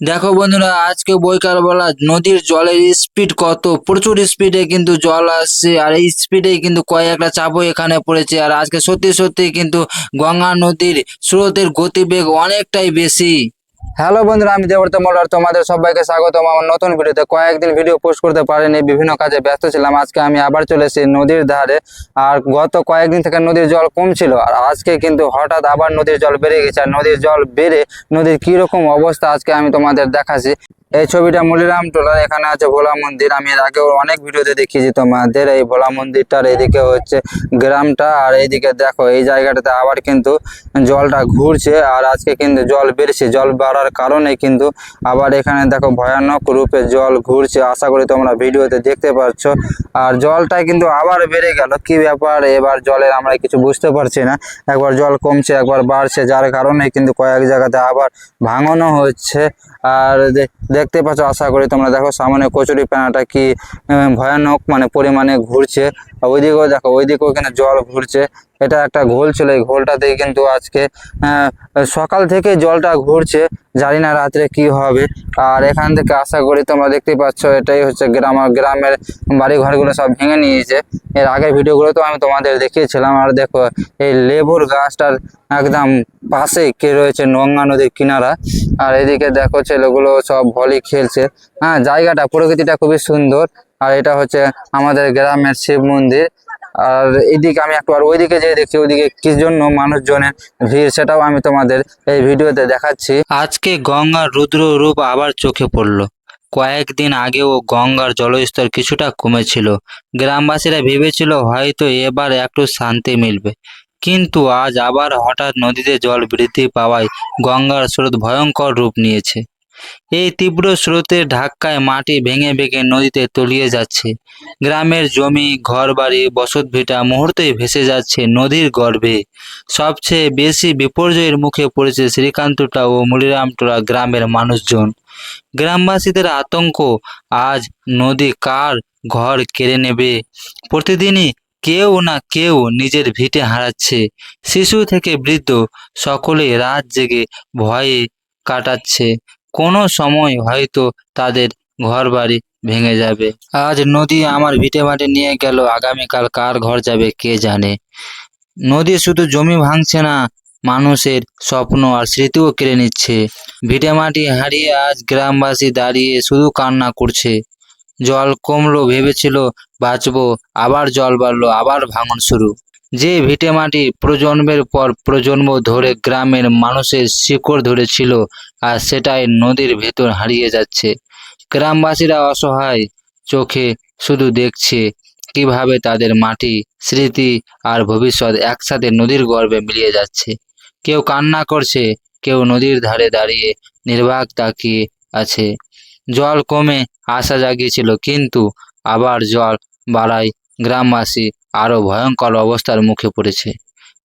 দেখো বন্ধুরা, আজকে বৈকালবেলা নদীর জলের স্পিড কত? প্রচুর স্পিডে কিন্তু জল আসছে আর এই স্পিডে কিন্তু কয়েকটা চাপও এখানে পড়েছে। আর আজকে সত্যি সত্যি কিন্তু গঙ্গা নদীর স্রোতের গতিবেগ অনেকটাই বেশি। হ্যালো বন্ধুরা, আমি দেবর্ত মোল্লার তোমাদের সবাইকে স্বাগতম। আমার নতুন ভিডিওতে কয়েকদিন ভিডিও পোস্ট করতে পারিনি, বিভিন্ন কাজে ব্যস্ত ছিলাম। আজকে আমি আবার চলে এসেছি নদীর ধারে। আর গত কয়েকদিন থেকে নদীর জল কমছিল, আর আজকে কিন্তু হঠাৎ আবার নদীর জল বেড়ে গেছে। আর নদীর জল বেড়ে নদীর কীরকম অবস্থা আজকে আমি তোমাদের দেখাচ্ছি। এই ছবিটা মুলিরাম টোলার এখানে আছে ভোলা মন্দির। আমি এর আগেও অনেক ভিডিওতে দেখিয়েছি তোমাদের। এই ভোলা মন্দিরটার এইদিকে হচ্ছে গ্রামটা, আর এইদিকে দেখো, এই জায়গাটাতে আবার কিন্তু জলটা ঘুরছে, আর আজকে কিন্তু জল বেড়েছে। জল বাড়ার কারণে কিন্তু আবার এখানে দেখো ভয়ানক রূপে জল ঘুরছে। আশা করি তোমরা ভিডিওতে দেখতে পাচ্ছ আর জলটা কিন্তু আবার বেড়ে গেল। কি ব্যাপার? এবার জলের আমরা কিছু বুঝতে পারছি না। একবার জল কমছে, একবার বাড়ছে, যার কারণে কিন্তু কয়েক জায়গাতে আবার ভাঙনও হচ্ছে। আর দেখতে পাচ্ছ, আশা করি তোমরা দেখো সামনে কচুরি পানাটা কি ভয়ানক মানে পরিমাণে ঘুরছে। ওইদিকেও দেখো, ওইদিকেও কিন্তু জল ঘুরছে। এটা একটা ঘোল ছিল এই ঘোলটাতেই কিন্তু আজকে আহ, সকাল থেকে জলটা ঘুরছে জানি না রাত্রে কি হবে। আর এখান থেকে আশা করি তোমরা দেখতে পাচ্ছ এটাই হচ্ছে গ্রাম গ্রামের বাড়ি ঘরগুলো সব ভেঙে নিয়েছে। এর আগের ভিডিওগুলো তো আমি তোমাদের দেখিয়েছিলাম আর দেখো এই লেবুর গাছটার একদম পাশে কে রয়েছে গঙ্গা নদীর কিনারা। আর এদিকে দেখো ছেলেগুলো সব ভলি খেলছে। হ্যাঁ জায়গাটা প্রকৃতিটা খুবই সুন্দর। আর এটা হচ্ছে আমাদের গ্রামের শিব মন্দির। আর এদিকে আমি একবার ওইদিকে যে দেখছি ওইদিকে কি জন্য মানুষজনের ভিড়, সেটাও আমি তোমাদের এই ভিডিওতে দেখাচ্ছি। আজকে গঙ্গার রুদ্র রূপ আবার চোখে পড়ল। কয়েকদিন আগেও গঙ্গার জলস্তর কিছুটা কমেছিল। গ্রামবাসীরা ভেবেছিল হয়তো এবার একটু শান্তি মিলবে। কিন্তু আজ আবার হঠাৎ নদীতে জল বৃদ্ধি পাওয়ায় গঙ্গার স্রোত ভয়ঙ্কর রূপ নিয়েছে। এই তীব্র স্রোতের ধাক্কায় মাটি ভেঙে ভেঙে নদীতে তলিয়ে যাচ্ছে। গ্রামের জমি ঘর ঘরবাড়ি, বসতভিটা মুহূর্তেই ভেসে যাচ্ছে নদীর গর্ভে। সবচেয়ে বেশি বিপর্যয়ের মুখে পড়েছে শ্রীকান্তটা ও মুলিরামটোলা গ্রামের মানুষজন। গ্রামবাসীদের আতঙ্ক, আজ নদী কার ঘর কেড়ে নেবে? প্রতিদিনই কেউ না কেউ নিজের ভিটে হারাচ্ছে। শিশু থেকে বৃদ্ধ সকলেই রাত জেগে ভয়ে কাটাচ্ছে। কোনো সময় হয়তো তাদের ঘর বাড়ি ভেঙে যাবে। আজ নদী আমার ভিটে মাটি নিয়ে গেল, আগামীকাল কার ঘর যাবে কে জানে? নদী শুধু জমি ভাঙছে না, মানুষের স্বপ্ন আর স্মৃতিও কেড়ে নিচ্ছে। ভিটে মাটি হারিয়ে আজ গ্রামবাসী দাঁড়িয়ে শুধু কান্না করছে। জল কমলো, ভেবেছিল বাঁচবো, আবার জল বাড়লো, আবার ভাঙন শুরু। যে ভিটে মাটি প্রজন্মের পর প্রজন্ম ধরে গ্রামের মানুষের শিকড় ধরেছিল আর সেটাই নদীর ভেতর হারিয়ে যাচ্ছে। গ্রামবাসীরা অসহায় চোখে শুধু দেখছে কীভাবে তাদের মাটি, স্মৃতি আর ভবিষ্যৎ একসাথে নদীর গর্ভে মিলিয়ে যাচ্ছে। কেউ কান্না করছে, কেউ নদীর ধারে দাঁড়িয়ে নির্বাক তাকিয়ে আছে। জল কমে আশা জাগিয়েছিল, কিন্তু আবার জল বাড়ায় গ্রামবাসী আরও ভয়ঙ্কর অবস্থার মুখে পড়েছে।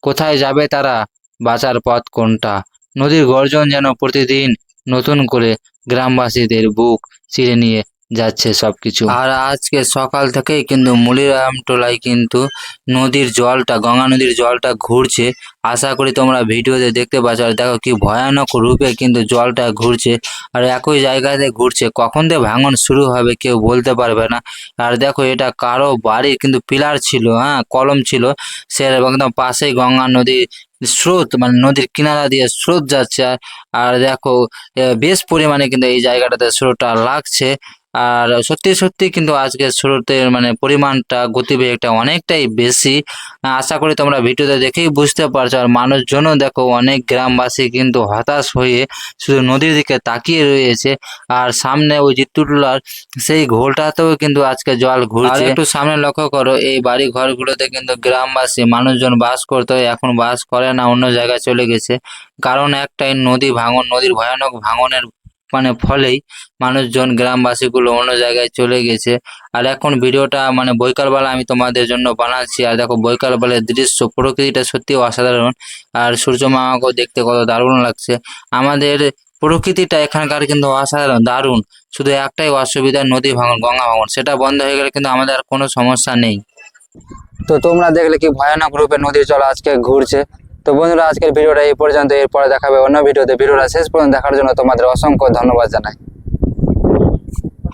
কোথায় যাবে তারা? বাঁচার পথ কোনটা? নদীর গর্জন যেন প্রতিদিন নতুন করে গ্রামবাসীদের বুক চিরে নিয়ে যাচ্ছে সবকিছু। আর আজকে সকাল থেকেই কিন্তু মুলিরাম টোলায় কিন্তু নদীর জলটা, গঙ্গা নদীর জলটা ঘুরছে। আশা করি তোমরা ভিডিওতে দেখতে পাচ্ছ। আর দেখো কি ভয়ানক রূপে কিন্তু জলটা ঘুরছে। আর একই জায়গাতে ঘুরছে। কখন দিয়ে ভাঙন শুরু হবে কেউ বলতে পারবে না। আর দেখো এটা কারও বাড়ির কিন্তু পিলার ছিল হ্যাঁ কলম ছিল। সে একদম পাশেই গঙ্গা নদীর স্রোত মানে নদীর কিনারা দিয়ে স্রোত যাচ্ছে। আর দেখো বেশ পরিমাণে কিন্তু এই জায়গাটাতে স্রোতটা লাগছে। আর সত্যি সত্যি কিন্তু আজকে স্রোতের মানে পরিমাণটা গতিবেগটা অনেকটাই বেশি। আশা করি তোমরা ভিডিওতে দেখেই বুঝতে পারছ। আর মানুষজনও দেখো অনেক গ্রামবাসী কিন্তু হতাশ হয়ে শুধু নদীর দিকে তাকিয়ে রয়েছে। আর সামনে ওই জিত্তুটুলার সেই ঘোলটাতেও কিন্তু আজকে জল ঘুরছে। একটু সামনে লক্ষ্য করো এই বাড়ি ঘরগুলোতে কিন্তু গ্রামবাসী মানুষজন বাস করতো এখন বাস করে না অন্য জায়গায় চলে গেছে। কারণ একটাই নদী ভাঙন নদীর ভয়ানক ভাঙনের মানে ফলেই মানুষজন গ্রামবাসীগুলো অন্য জায়গায় চলে গেছে। আর এখন ভিডিওটা মানে বৈকালবেলা আমি তোমাদের জন্য বানাচ্ছি। আর দেখো বৈকালবেলার দৃশ্য, প্রকৃতিটা সত্যি অসাধারণ। আর সূর্য মামাকেও দেখতে কত দারুণ লাগছে। আমাদের প্রকৃতিটা এখানকার কিন্তু অসাধারণ, দারুণ। শুধু একটাই অসুবিধা, নদী ভাঙন, গঙ্গা ভাঙন। সেটা বন্ধ হয়ে গেলে কিন্তু আমাদের আর কোনো সমস্যা নেই। তো তোমরা দেখলে কি ভয়ানক রূপে নদীর জল আজকে ঘুরছে। তো বন্ধুরা, আজকের ভিডিওটা এই পর্যন্ত। এরপরে দেখাবে অন্য ভিডিওতে। ভিডিওটা শেষ পর্যন্ত দেখার জন্য তোমাদের অসংখ্য ধন্যবাদ জানাই।